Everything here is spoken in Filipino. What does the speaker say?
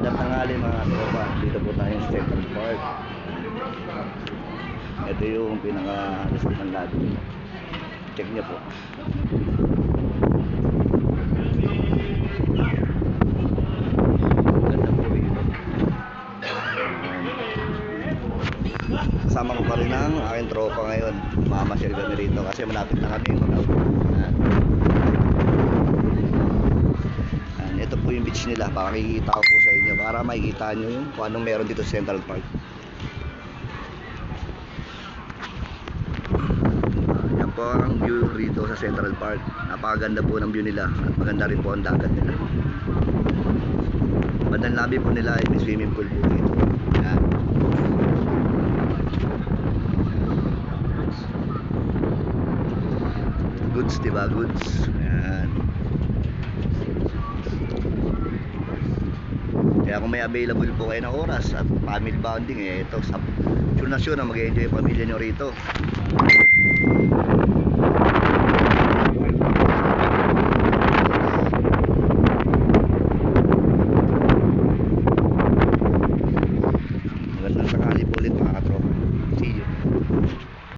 Magandang tanghali mga tropa. Dito po tayo sa Central Park. Ito yung pinaka-resort ng lahat. Check niyo po. Ganda po. Kasama ko pa rin ang aking tropa ngayon. Mamasyal kami rito kasi malapit na kami mag-out. Beach nila. Pakikita ko po sa inyo para makikita nyo yung kung anong meron dito sa Central Park. Yan po ang view rito sa Central Park. Napakaganda po ng view nila at maganda rin po ang dagat nila. Bandang labi po nila ay may swimming pool po dito. Yan. Goods, di ba? Goods. Yan. Kung may available po kayo ng oras at family bonding, eh, ito, sa sure na sure na mag-enjoy yung pamilya nyo rito.